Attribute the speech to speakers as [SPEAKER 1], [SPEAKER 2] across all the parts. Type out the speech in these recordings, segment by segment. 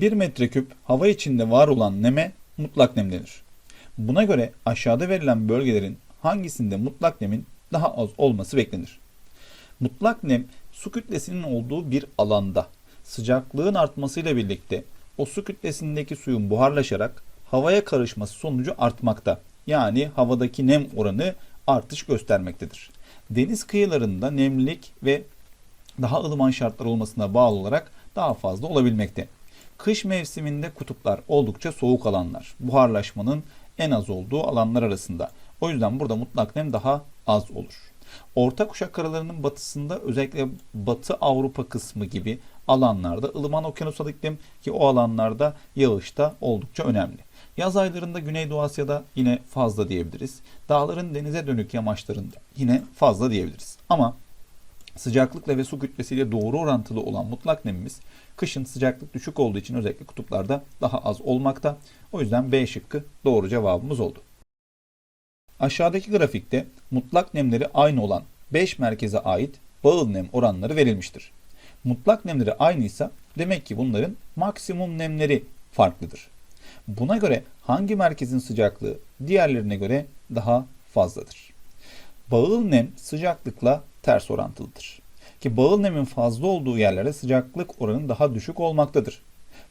[SPEAKER 1] 1 metreküp hava içinde var olan neme mutlak nem denir. Buna göre aşağıda verilen bölgelerin hangisinde mutlak nemin daha az olması beklenir? Mutlak nem su kütlesinin olduğu bir alanda sıcaklığın artmasıyla birlikte o su kütlesindeki suyun buharlaşarak havaya karışması sonucu artmakta. Yani havadaki nem oranı artış göstermektedir. Deniz kıyılarında nemlilik ve daha ılıman şartlar olmasına bağlı olarak daha fazla olabilmekte. Kış mevsiminde kutuplar oldukça soğuk alanlar. Buharlaşmanın en az olduğu alanlar arasında. O yüzden burada mutlak nem daha az olur. Orta kuşak karalarının batısında özellikle Batı Avrupa kısmı gibi alanlarda ılıman okyanusal iklim ki o alanlarda yağış da oldukça önemli. Yaz aylarında Güneydoğu Asya'da yine fazla diyebiliriz. Dağların denize dönük yamaçlarında yine fazla diyebiliriz. Ama sıcaklıkla ve su kütlesiyle doğru orantılı olan mutlak nemimiz kışın sıcaklık düşük olduğu için özellikle kutuplarda daha az olmakta. O yüzden B şıkkı doğru cevabımız oldu. Aşağıdaki grafikte mutlak nemleri aynı olan 5 merkeze ait bağıl nem oranları verilmiştir. Mutlak nemleri aynıysa demek ki bunların maksimum nemleri farklıdır. Buna göre hangi merkezin sıcaklığı diğerlerine göre daha fazladır? Bağıl nem sıcaklıkla ters orantılıdır. Ki bağıl nemin fazla olduğu yerlerde sıcaklık oranı daha düşük olmaktadır.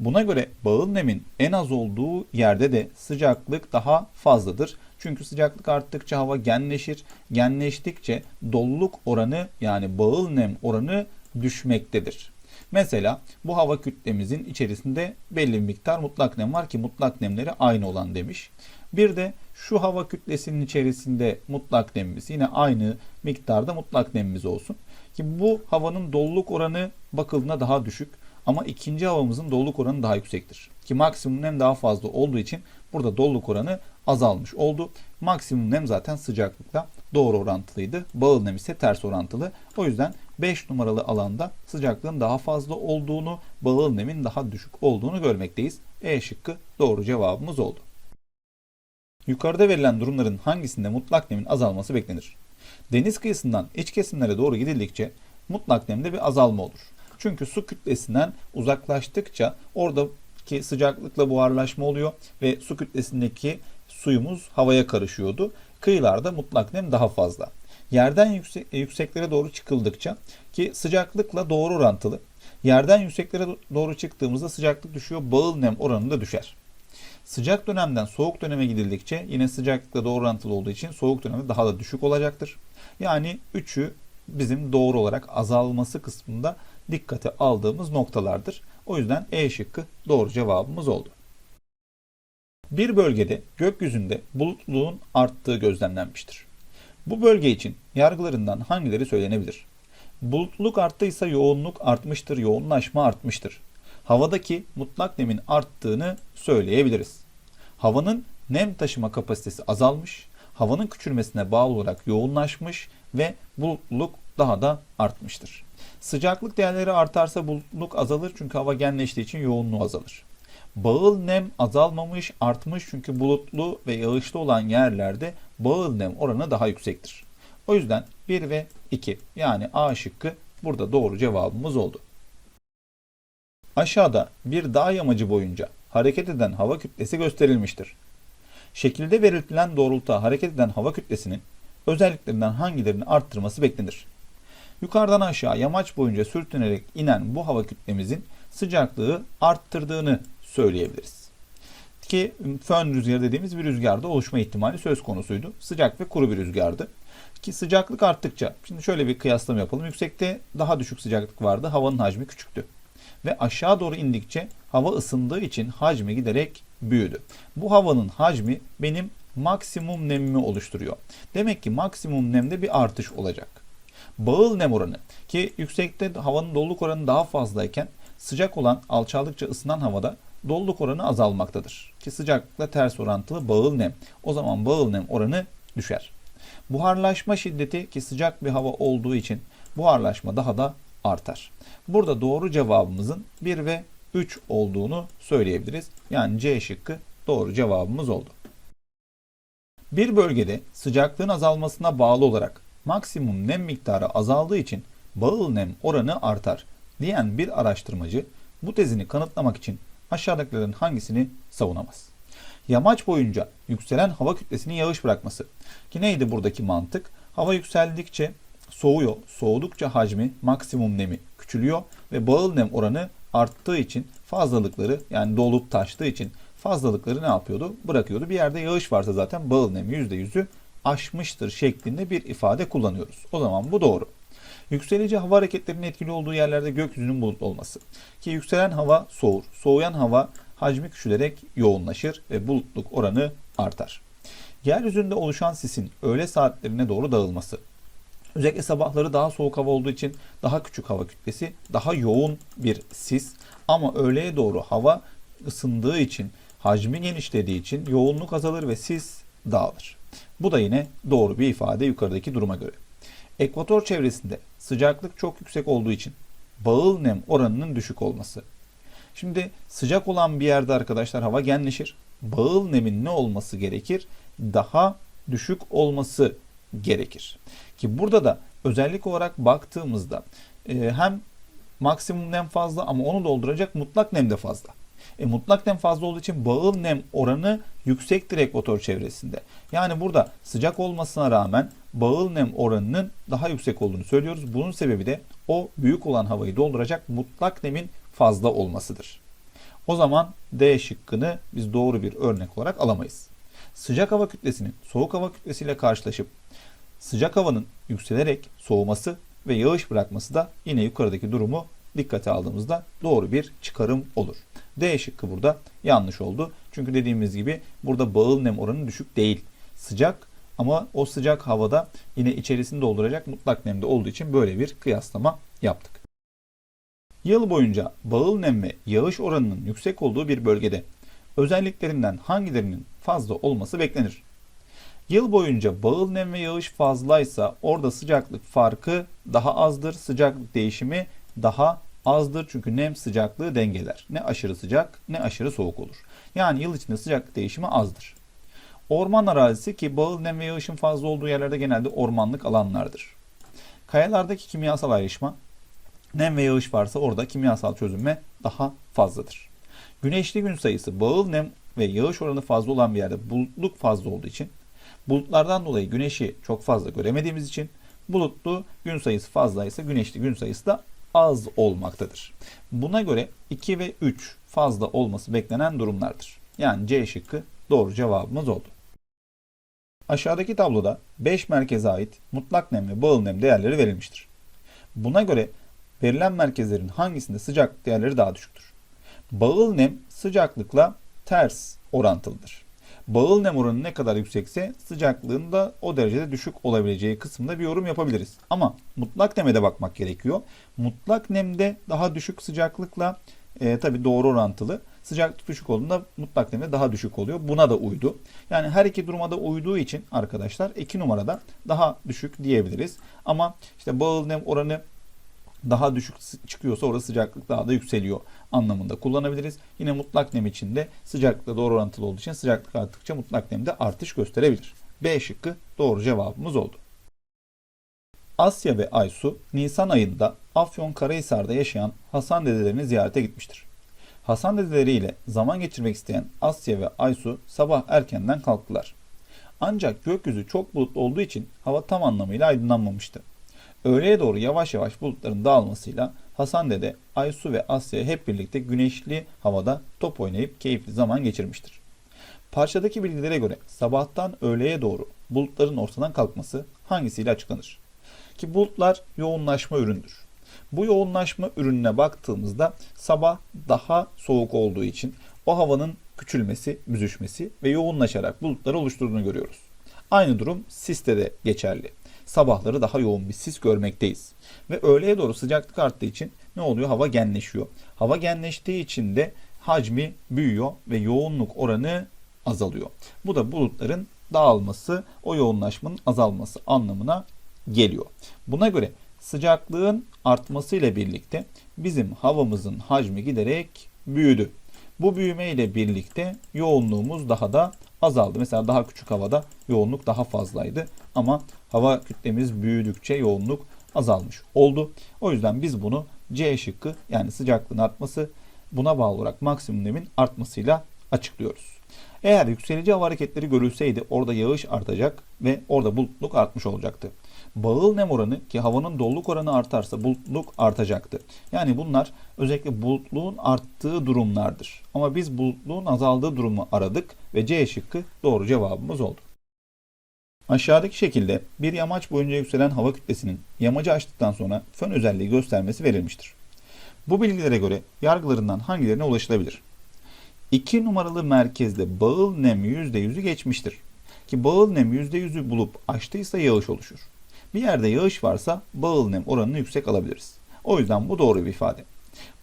[SPEAKER 1] Buna göre bağıl nemin en az olduğu yerde de sıcaklık daha fazladır. Çünkü sıcaklık arttıkça hava genleşir. Genleştikçe doluluk oranı yani bağıl nem oranı düşmektedir. Mesela bu hava kütlemizin içerisinde belli bir miktar mutlak nem var ki mutlak nemleri aynı olan demiş. Bir de şu hava kütlesinin içerisinde mutlak nemimiz yine aynı miktarda mutlak nemimiz olsun. Ki bu havanın doluluk oranı bakıldığında daha düşük ama ikinci havamızın doluluk oranı daha yüksektir. Ki maksimum nem daha fazla olduğu için burada doluluk oranı azalmış oldu. Maksimum nem zaten sıcaklıkla doğru orantılıydı. Bağıl nem ise ters orantılı. O yüzden 5 numaralı alanda sıcaklığın daha fazla olduğunu, bağıl nemin daha düşük olduğunu görmekteyiz. E şıkkı doğru cevabımız oldu. Yukarıda verilen durumların hangisinde mutlak nemin azalması beklenir? Deniz kıyısından iç kesimlere doğru gidildikçe mutlak nemde bir azalma olur. Çünkü su kütlesinden uzaklaştıkça oradaki sıcaklıkla buharlaşma oluyor ve su kütlesindeki suyumuz havaya karışıyordu. Kıyılarda mutlak nem daha fazla. Yerden yüksek, yükseklere doğru çıkıldıkça ki sıcaklıkla doğru orantılı. Yerden yükseklere doğru çıktığımızda sıcaklık düşüyor, bağıl nem oranı da düşer. Sıcak dönemden soğuk döneme gidildikçe yine sıcaklıkla doğru orantılı olduğu için soğuk dönemde daha da düşük olacaktır. Yani üçü bizim doğru olarak azalması kısmında dikkate aldığımız noktalardır. O yüzden E şıkkı doğru cevabımız oldu. Bir bölgede gökyüzünde bulutluluğun arttığı gözlemlenmiştir. Bu bölge için yargılarından hangileri söylenebilir? Bulutluluk arttıysa yoğunluk artmıştır, yoğunlaşma artmıştır. Havadaki mutlak nemin arttığını söyleyebiliriz. Havanın nem taşıma kapasitesi azalmış, havanın küçülmesine bağlı olarak yoğunlaşmış ve bulutluluk daha da artmıştır. Sıcaklık değerleri artarsa bulutluluk azalır çünkü hava genleştiği için yoğunluğu azalır. Bağıl nem azalmamış, artmış çünkü bulutlu ve yağışlı olan yerlerde bağıl nem oranı daha yüksektir. O yüzden 1 ve 2 yani A şıkkı burada doğru cevabımız oldu. Aşağıda bir dağ yamacı boyunca hareket eden hava kütlesi gösterilmiştir. Şekilde verilen doğrultuda hareket eden hava kütlesinin özelliklerinden hangilerini arttırması beklenir? Yukarıdan aşağı yamaç boyunca sürtünerek inen bu hava kütlemizin sıcaklığı arttırdığını söyleyebiliriz. Ki fön rüzgarı dediğimiz bir rüzgarda oluşma ihtimali söz konusuydu. Sıcak ve kuru bir rüzgardı. Ki sıcaklık arttıkça, şimdi şöyle bir kıyaslama yapalım. Yüksekte daha düşük sıcaklık vardı, havanın hacmi küçüktü. Ve aşağı doğru indikçe hava ısındığı için hacmi giderek büyüdü. Bu havanın hacmi benim maksimum nemimi oluşturuyor. Demek ki maksimum nemde bir artış olacak. Bağıl nem oranı ki yüksekte havanın doluluk oranı daha fazlayken sıcak olan alçaldıkça ısınan havada doluluk oranı azalmaktadır. Ki sıcaklıkla ters orantılı bağıl nem. O zaman bağıl nem oranı düşer. Buharlaşma şiddeti ki sıcak bir hava olduğu için buharlaşma daha da artar. Burada doğru cevabımızın 1 ve 3 olduğunu söyleyebiliriz. Yani C şıkkı doğru cevabımız oldu. Bir bölgede sıcaklığın azalmasına bağlı olarak maksimum nem miktarı azaldığı için bağıl nem oranı artar diyen bir araştırmacı bu tezini kanıtlamak için aşağıdakilerin hangisini savunamaz? Yamaç boyunca yükselen hava kütlesinin yağış bırakması. Ki neydi buradaki mantık? Hava yükseldikçe soğuyor. Soğudukça hacmi, maksimum nemi küçülüyor ve bağıl nem oranı arttığı için fazlalıkları yani dolup taştığı için fazlalıkları ne yapıyordu? Bırakıyordu. Bir yerde yağış varsa zaten bağıl nem %100'ü aşmıştır şeklinde bir ifade kullanıyoruz. O zaman bu doğru. Yükselici hava hareketlerinin etkili olduğu yerlerde gökyüzünün bulutlu olması. Ki yükselen hava soğur. Soğuyan hava hacmi küçülerek yoğunlaşır ve bulutluk oranı artar. Yeryüzünde oluşan sisin öğle saatlerine doğru dağılması. Özellikle sabahları daha soğuk hava olduğu için daha küçük hava kütlesi, daha yoğun bir sis ama öğleye doğru hava ısındığı için, hacmi genişlediği için yoğunluk azalır ve sis dağılır. Bu da yine doğru bir ifade yukarıdaki duruma göre. Ekvator çevresinde sıcaklık çok yüksek olduğu için bağıl nem oranının düşük olması. Şimdi sıcak olan bir yerde arkadaşlar hava genleşir. Bağıl nemin ne olması gerekir? Daha düşük olması gerekir. Ki burada da özellik olarak baktığımızda e, hem maksimum nem fazla ama onu dolduracak mutlak nem de fazla. E, mutlak nem fazla olduğu için bağıl nem oranı yüksektir ekvator çevresinde. Yani burada sıcak olmasına rağmen bağıl nem oranının daha yüksek olduğunu söylüyoruz. Bunun sebebi de o büyük olan havayı dolduracak mutlak nemin fazla olmasıdır. O zaman D şıkkını biz doğru bir örnek olarak alamayız. Sıcak hava kütlesinin soğuk hava kütlesiyle karşılaşıp sıcak havanın yükselerek soğuması ve yağış bırakması da yine yukarıdaki durumu dikkate aldığımızda doğru bir çıkarım olur. D şıkkı burada yanlış oldu. Çünkü dediğimiz gibi burada bağıl nem oranı düşük değil. Sıcak ama o sıcak havada yine içerisini dolduracak mutlak nemde olduğu için böyle bir kıyaslama yaptık. Yıl boyunca bağıl nem ve yağış oranının yüksek olduğu bir bölgede özelliklerinden hangilerinin fazla olması beklenir? Yıl boyunca bağıl nem ve yağış fazlaysa orada sıcaklık farkı daha azdır. Sıcaklık değişimi daha azdır çünkü nem sıcaklığı dengeler. Ne aşırı sıcak ne aşırı soğuk olur. Yani yıl içinde sıcaklık değişimi azdır. Orman arazisi ki bağıl nem ve yağışın fazla olduğu yerlerde genelde ormanlık alanlardır. Kayalardaki kimyasal ayrışma nem ve yağış varsa orada kimyasal çözünme daha fazladır. Güneşli gün sayısı bağıl nem ve yağış oranı fazla olan bir yerde bulutluk fazla olduğu için bulutlardan dolayı güneşi çok fazla göremediğimiz için bulutlu gün sayısı fazlaysa güneşli gün sayısı da az olmaktadır. Buna göre 2 ve 3 fazla olması beklenen durumlardır. Yani C şıkkı doğru cevabımız oldu. Aşağıdaki tabloda 5 merkeze ait mutlak nem ve bağıl nem değerleri verilmiştir. Buna göre verilen merkezlerin hangisinde sıcaklık değerleri daha düşüktür? Bağıl nem sıcaklıkla ters orantılıdır. Bağıl nem oranı ne kadar yüksekse sıcaklığın da o derecede düşük olabileceği kısmında bir yorum yapabiliriz. Ama mutlak neme de bakmak gerekiyor. Mutlak nemde daha düşük sıcaklıkla e, tabi doğru orantılı. Sıcaklık düşük olduğunda mutlak nemde daha düşük oluyor. Buna da uydu. Yani her iki duruma da uyduğu için arkadaşlar 2 numarada daha düşük diyebiliriz. Ama işte bağıl nem oranı daha düşük çıkıyorsa orada sıcaklık daha da yükseliyor anlamında kullanabiliriz. Yine mutlak nem için de sıcaklıkla doğru orantılı olduğu için sıcaklık arttıkça mutlak nemde artış gösterebilir. B şıkkı doğru cevabımız oldu. Asya ve Aysu Nisan ayında Afyon Karahisar'da yaşayan Hasan dedelerini ziyarete gitmiştir. Hasan dedeleriyle zaman geçirmek isteyen Asya ve Aysu sabah erkenden kalktılar. Ancak gökyüzü çok bulutlu olduğu için hava tam anlamıyla aydınlanmamıştı. Öğleye doğru yavaş yavaş bulutların dağılmasıyla Hasan Dede, Aysu ve Asya hep birlikte güneşli havada top oynayıp keyifli zaman geçirmiştir. Parçadaki bilgilere göre sabahtan öğleye doğru bulutların ortadan kalkması hangisiyle açıklanır? Ki bulutlar yoğunlaşma üründür. Bu yoğunlaşma ürününe baktığımızda sabah daha soğuk olduğu için o havanın küçülmesi, büzüşmesi ve yoğunlaşarak bulutları oluşturduğunu görüyoruz. Aynı durum siste de geçerli sabahları daha yoğun bir sis görmekteyiz. Ve öğleye doğru sıcaklık arttığı için ne oluyor? Hava genleşiyor. Hava genleştiği için de hacmi büyüyor ve yoğunluk oranı azalıyor. Bu da bulutların dağılması, o yoğunlaşmanın azalması anlamına geliyor. Buna göre sıcaklığın artmasıyla birlikte bizim havamızın hacmi giderek büyüdü. Bu büyüme ile birlikte yoğunluğumuz daha da azaldı. Mesela daha küçük havada yoğunluk daha fazlaydı ama hava kütlemiz büyüdükçe yoğunluk azalmış oldu. O yüzden biz bunu C şıkkı yani sıcaklığın artması buna bağlı olarak maksimum nemin artmasıyla açıklıyoruz. Eğer yükselici hava hareketleri görülseydi orada yağış artacak ve orada bulutluluk artmış olacaktı. Bağıl nem oranı ki havanın doluluk oranı artarsa bulutluluk artacaktı. Yani bunlar özellikle bulutluğun arttığı durumlardır. Ama biz bulutluğun azaldığı durumu aradık ve C şıkkı doğru cevabımız oldu. Aşağıdaki şekilde bir yamaç boyunca yükselen hava kütlesinin yamacı aştıktan sonra fön özelliği göstermesi verilmiştir. Bu bilgilere göre yargılarından hangilerine ulaşılabilir? 2 numaralı merkezde bağıl nem %100'ü geçmiştir. Ki bağıl nem %100'ü bulup aştıysa yağış oluşur. Bir yerde yağış varsa bağıl nem oranını yüksek alabiliriz. O yüzden bu doğru bir ifade.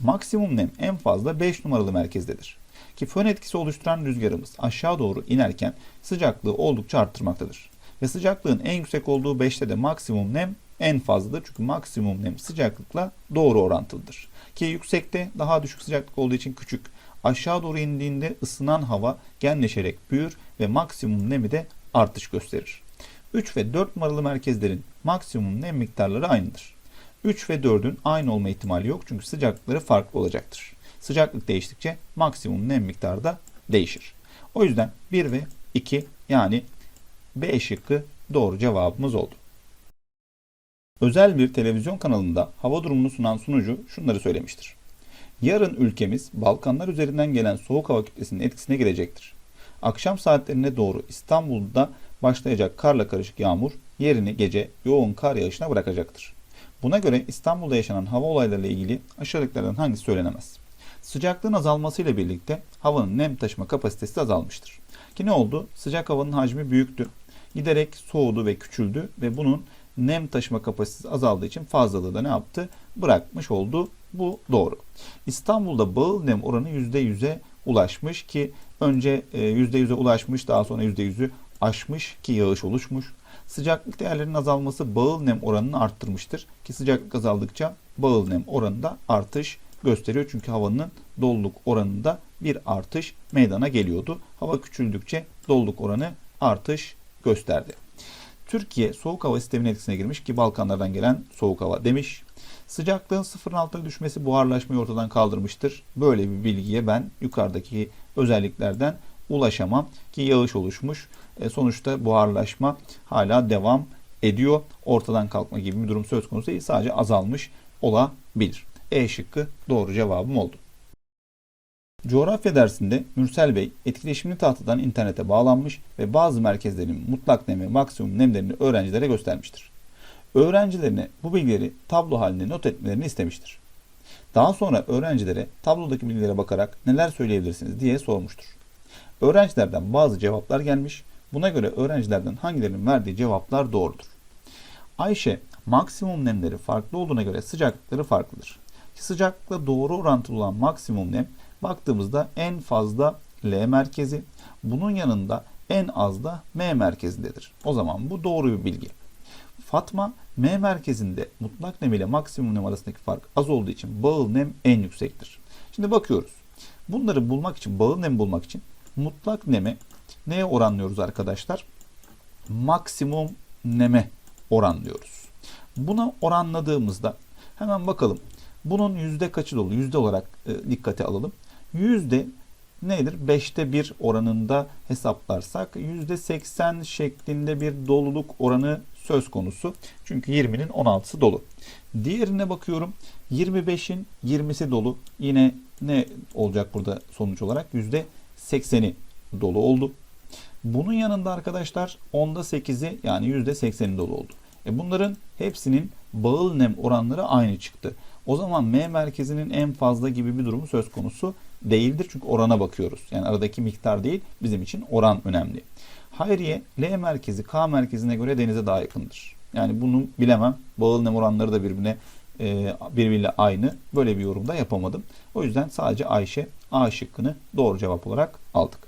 [SPEAKER 1] Maksimum nem en fazla 5 numaralı merkezdedir. Ki fön etkisi oluşturan rüzgarımız aşağı doğru inerken sıcaklığı oldukça arttırmaktadır. Ve sıcaklığın en yüksek olduğu 5'te de maksimum nem en fazladır. Çünkü maksimum nem sıcaklıkla doğru orantılıdır. Ki yüksekte daha düşük sıcaklık olduğu için küçük. Aşağı doğru indiğinde ısınan hava genleşerek büyür ve maksimum nemi de artış gösterir. 3 ve 4 numaralı merkezlerin maksimum nem miktarları aynıdır. 3 ve 4'ün aynı olma ihtimali yok çünkü sıcaklıkları farklı olacaktır. Sıcaklık değiştikçe maksimum nem miktarı da değişir. O yüzden 1 ve 2 yani B şıkkı doğru cevabımız oldu. Özel bir televizyon kanalında hava durumunu sunan sunucu şunları söylemiştir. Yarın ülkemiz Balkanlar üzerinden gelen soğuk hava kütlesinin etkisine girecektir. Akşam saatlerine doğru İstanbul'da başlayacak karla karışık yağmur yerini gece yoğun kar yağışına bırakacaktır. Buna göre İstanbul'da yaşanan hava olaylarıyla ilgili aşağıdakilerden hangisi söylenemez? Sıcaklığın azalmasıyla birlikte havanın nem taşıma kapasitesi azalmıştır. Ki ne oldu? Sıcak havanın hacmi büyüktü. Giderek soğudu ve küçüldü ve bunun nem taşıma kapasitesi azaldığı için fazlalığı da ne yaptı? Bırakmış oldu. Bu doğru. İstanbul'da bağıl nem oranı %100'e ulaşmış ki önce %100'e ulaşmış daha sonra %100'ü aşmış ki yağış oluşmuş. Sıcaklık değerlerinin azalması bağıl nem oranını arttırmıştır ki sıcaklık azaldıkça bağıl nem oranında artış gösteriyor. Çünkü havanın doluluk oranında bir artış meydana geliyordu. Hava küçüldükçe doluluk oranı artış gösterdi. Türkiye soğuk hava sisteminin etkisine girmiş ki Balkanlardan gelen soğuk hava demiş. Sıcaklığın sıfırın altına düşmesi buharlaşmayı ortadan kaldırmıştır. Böyle bir bilgiye ben yukarıdaki özelliklerden ulaşamam ki yağış oluşmuş. E, sonuçta buharlaşma hala devam ediyor. Ortadan kalkma gibi bir durum söz konusu değil. Sadece azalmış olabilir. E şıkkı doğru cevabım oldu. Coğrafya dersinde Mürsel Bey etkileşimli tahtadan internete bağlanmış ve bazı merkezlerin mutlak nemi, maksimum nemlerini öğrencilere göstermiştir. Öğrencilerine bu bilgileri tablo halinde not etmelerini istemiştir. Daha sonra öğrencilere tablodaki bilgilere bakarak neler söyleyebilirsiniz diye sormuştur. Öğrencilerden bazı cevaplar gelmiş. Buna göre öğrencilerden hangilerinin verdiği cevaplar doğrudur. Ayşe, maksimum nemleri farklı olduğuna göre sıcaklıkları farklıdır. Sıcaklıkla doğru orantılı olan maksimum nem baktığımızda en fazla L merkezi, bunun yanında en az da M merkezindedir. O zaman bu doğru bir bilgi. Fatma M merkezinde mutlak nem ile maksimum nem arasındaki fark az olduğu için bağıl nem en yüksektir. Şimdi bakıyoruz. Bunları bulmak için, bağıl nem bulmak için mutlak nemi neye oranlıyoruz arkadaşlar? Maksimum neme oranlıyoruz. Buna oranladığımızda hemen bakalım. Bunun yüzde kaçı dolu? Yüzde olarak e, dikkate alalım. Yüzde nedir? 5'te 1 oranında hesaplarsak yüzde 80 şeklinde bir doluluk oranı söz konusu. Çünkü 20'nin 16'sı dolu. Diğerine bakıyorum. 25'in 20'si dolu. Yine ne olacak burada sonuç olarak? Yüzde 80'i dolu oldu. Bunun yanında arkadaşlar onda 8'i yani yüzde 80'i dolu oldu. E bunların hepsinin bağıl nem oranları aynı çıktı. O zaman M merkezinin en fazla gibi bir durumu söz konusu değildir. Çünkü orana bakıyoruz. Yani aradaki miktar değil bizim için oran önemli. Hayriye L merkezi K merkezine göre denize daha yakındır. Yani bunu bilemem. Bağıl nem oranları da birbirine e, birbiriyle aynı. Böyle bir yorumda yapamadım. O yüzden sadece Ayşe A şıkkını doğru cevap olarak aldık.